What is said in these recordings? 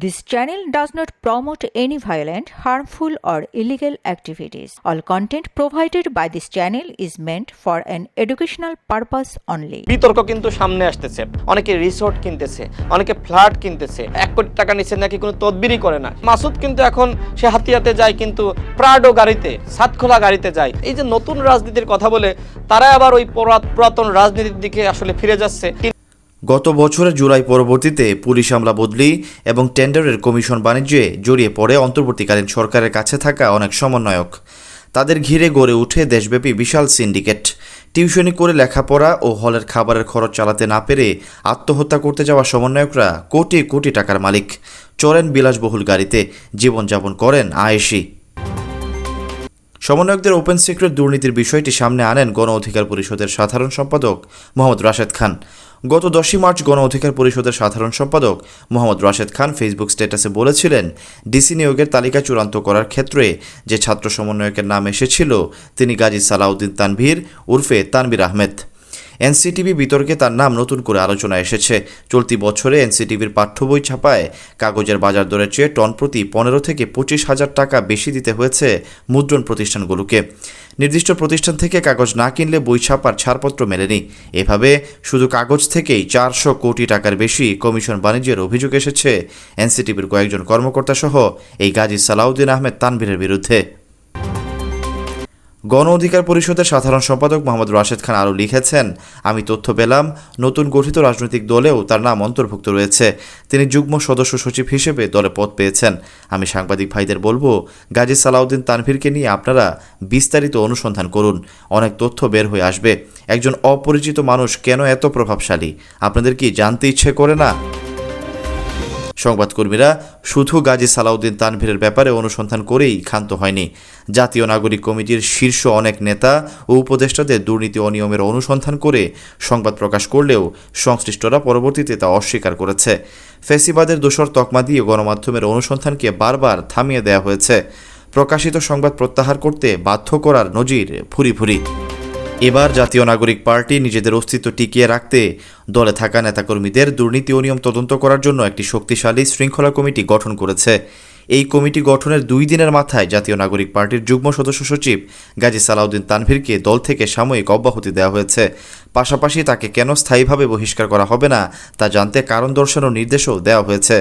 This channel does not promote any violent, harmful, or illegal activities. All content provided by this channel is meant for an educational purpose only. বিতর্ক কিন্তু সামনে আসতেছে। অনেকে resort কিনতেছে অনেকে flat কিনতেছে। এক কোটি টাকা নিচে নাকি কোনো তদবিরই করে না। মাসুদ কিন্তু এখন সে হাতিয়াতে যায় কিন্তু প্রাডো গাড়িতে সাতখোলা গাড়িতে যায়। এই যে নতুন রাজনীতির কথা বলে তারা আবার ওই পুরা- পুরাতন রাজনীতির দিকে আসলে ফিরে যাচ্ছে। গত বছরের জুলাই পরবর্তীতে পুলিশ আমলা বদলি এবং টেন্ডারের কমিশন বাণিজ্যে জড়িয়ে পড়ে অন্তর্বর্তীকালীন সরকারের কাছে থাকা অনেক সমন্বয়ক। তাদের ঘিরে গড়ে উঠে দেশব্যাপী বিশাল সিন্ডিকেট। টিউশনি করে লেখাপড়া ও হলের খাবারের খরচ চালাতে না পেরে আত্মহত্যা করতে যাওয়া সমন্বয়করা কোটি কোটি টাকার মালিক। চড়েন বিলাসবহুল গাড়িতে জীবনযাপন করেন আয়েশি। সমন্বয়কদের ওপেন সিক্রেট দুর্নীতির বিষয়টি সামনে আনেন গণ অধিকার পরিষদের সাধারণ সম্পাদক মোহাম্মদ রাশেদ খান। গত দশই মার্চ গণ অধিকার পরিষদের সাধারণ সম্পাদক মোহাম্মদ রাশেদ খান ফেসবুক স্ট্যাটাসে বলেছিলেন, ডিসি নিয়োগের তালিকা চূড়ান্ত করার ক্ষেত্রে যে ছাত্র সমন্বয়কের নাম এসেছিল, তিনি গাজী সালাউদ্দিন তানভীর উর্ফে তানবির আহমেদ। এনসিটিভি বিতর্কে তার নাম নতুন করে আলোচনা এসেছে। চলতি বছরে এনসিটিভির পাঠ্য বই ছাপায় কাগজের বাজার দরের চেয়ে টন প্রতি পনেরো থেকে পঁচিশ হাজার টাকা বেশি দিতে হয়েছে মুদ্রণ প্রতিষ্ঠানগুলোকে। নির্দিষ্ট প্রতিষ্ঠান থেকে কাগজ না কিনলে বই ছাপার ছাড়পত্র মেলেনি। এভাবে শুধু কাগজ থেকেই চারশো কোটি টাকার বেশি কমিশন বাণিজ্যের অভিযোগ এসেছে। এনসিটিভির কয়েকজন কর্মকর্তা সহ এই গাজী সালাউদ্দিন আহমেদ তানভীরের বিরুদ্ধে। গণ অধিকার পরিষদের সাধারণ সম্পাদক মোহাম্মদ রাশেদ খান আরও লিখেছেন, আমি তথ্য পেলাম, নতুন গঠিত রাজনৈতিক দলেও তার নাম অন্তর্ভুক্ত রয়েছে। তিনি যুগ্ম সদস্য সচিব হিসেবে দলে পদ পেয়েছেন। আমি সাংবাদিক ভাইদের বলব, গাজী সালাউদ্দিন তানভীরকে নিয়ে আপনারা বিস্তারিত অনুসন্ধান করুন। অনেক তথ্য বের হয়ে আসবে। একজন অপরিচিত মানুষ কেন এত প্রভাবশালী? আপনাদের কি জানতে ইচ্ছে করে না? সংবাদকর্মীরা শুধু গাজী সালাউদ্দিন তানভীরের ব্যাপারে অনুসন্ধান করেই ক্ষান্ত হয়নি। জাতীয় নাগরিক কমিটির শীর্ষ অনেক নেতা ও উপদেষ্টাদের দুর্নীতি অনিয়মের অনুসন্ধান করে সংবাদ প্রকাশ করলেও সংশ্লিষ্টরা পরবর্তীতে তা অস্বীকার করেছে। ফেসিবাদের দোষর তকমা দিয়ে গণমাধ্যমের অনুসন্ধানকে বারবার থামিয়ে দেওয়া হয়েছে। প্রকাশিত সংবাদ প্রত্যাহার করতে বাধ্য করার নজির ফুরি ফুরি এবার জাতীয় নাগরিক পার্টি নিজেদের অস্তিত্ব টিকিয়ে রাখতে দলে থাকা নেতাকর্মীদের দুর্নীতি ও নিয়ম তদন্ত করার জন্য একটি শক্তিশালী শৃঙ্খলা কমিটি গঠন করেছে। এই কমিটি গঠনের দুই দিনের মাথায় জাতীয় নাগরিক পার্টির যুগ্ম সদস্য সচিব গাজী সালাউদ্দিন তানভীরকে দল থেকে সাময়িক অব্যাহতি দেওয়া হয়েছে। পাশাপাশি তাকে কেন স্থায়ীভাবে বহিষ্কার করা হবে না তা জানতে কারণ দর্শানোর নির্দেশও দেওয়া হয়েছে।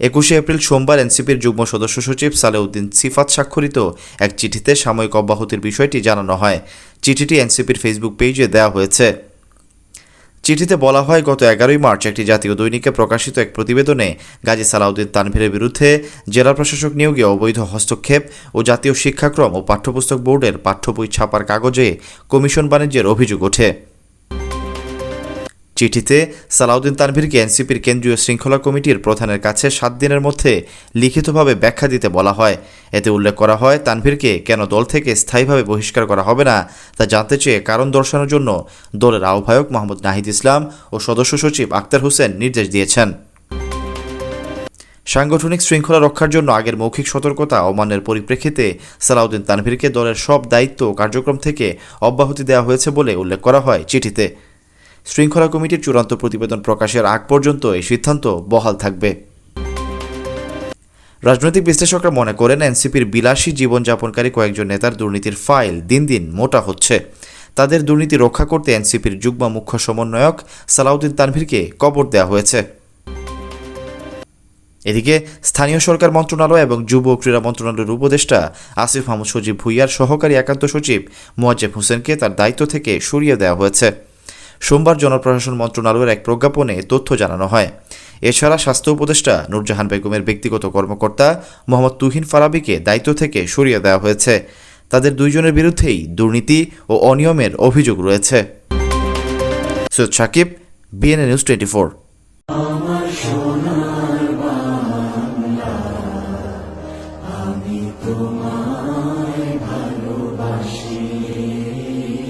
একুশে এপ্রিল সোমবার এনসিপির যুগ্ম সদস্য সচিব সালেউদ্দিন সিফাত স্বাক্ষরিত এক চিঠিতে সাময়িক অব্যাহতির বিষয়টি জানানো হয়। চিঠিটি এনসিপির ফেসবুক পেজে দেওয়া হয়েছে। চিঠিতে বলা হয়, গত এগারোই মার্চ একটি জাতীয় দৈনিকে প্রকাশিত এক প্রতিবেদনে গাজী সালাউদ্দিন তানভীরের বিরুদ্ধে জেলা প্রশাসক নিয়োগে অবৈধ হস্তক্ষেপ ও জাতীয় শিক্ষাক্রম ও পাঠ্যপুস্তক বোর্ডের পাঠ্য বই ছাপার কাগজে কমিশন বাণিজ্যের অভিযোগ ওঠে। চিঠিতে সালাউদ্দিন তানভীরকে এনসিপির কেন্দ্রীয় শৃঙ্খলা কমিটির প্রধানের কাছে সাত দিনের মধ্যে লিখিতভাবে ব্যাখ্যা দিতে বলা হয়। এতে উল্লেখ করা হয়, তানভীরকে কেন দল থেকে স্থায়ীভাবে বহিষ্কার করা হবে না তা জানতে চেয়ে কারণ দর্শানোর জন্য দলের আহ্বায়ক মোহাম্মদ নাহিদ ইসলাম ও সদস্য সচিব আক্তার হোসেন নির্দেশ দিয়েছেন। সাংগঠনিক শৃঙ্খলা রক্ষার জন্য আগের মৌখিক সতর্কতা অমান্যের পরিপ্রেক্ষিতে সালাউদ্দিন তানভীরকে দলের সব দায়িত্ব ও কার্যক্রম থেকে অব্যাহতি দেওয়া হয়েছে বলে উল্লেখ করা হয় চিঠিতে। শৃঙ্খলা কমিটির চূড়ান্ত প্রতিবেদন প্রকাশের আগ পর্যন্ত এই সিদ্ধান্ত বহাল থাকবে। রাজনৈতিক বিশ্লেষকরা মনে করেন, এনসিপির বিলাসী জীবনযাপনকারী কয়েকজন নেতার দুর্নীতির ফাইল দিন দিন মোটা হচ্ছে। তাদের দুর্নীতি রক্ষা করতে এনসিপির যুগ্ম মুখ্য সমন্বয়ক সালাউদ্দিন তানভীরকে কবর দেওয়া হয়েছে। এদিকে স্থানীয় সরকার মন্ত্রণালয় এবং যুব ও ক্রীড়া মন্ত্রণালয়ের উপদেষ্টা আসিফ মাহমুদ সজীব ভুইয়ার সহকারী একান্ত সচিব মোয়াজ্জেব হোসেনকে তার দায়িত্ব থেকে সরিয়ে দেওয়া হয়েছে। সোমবার জনপ্রশাসন মন্ত্রণালয়ের এক প্রজ্ঞাপনে তথ্য জানানো হয়। এছাড়া স্বাস্থ্য উপদেষ্টা নূরজাহান বেগমের ব্যক্তিগত কর্মকর্তা মোহাম্মদ তুহিন ফারাবিকে দায়িত্ব থেকে সরিয়ে দেওয়া হয়েছে। তাদের দুইজনের বিরুদ্ধেই দুর্নীতি ও অনিয়মের অভিযোগ রয়েছে। Syed Sakib BNA news twenty four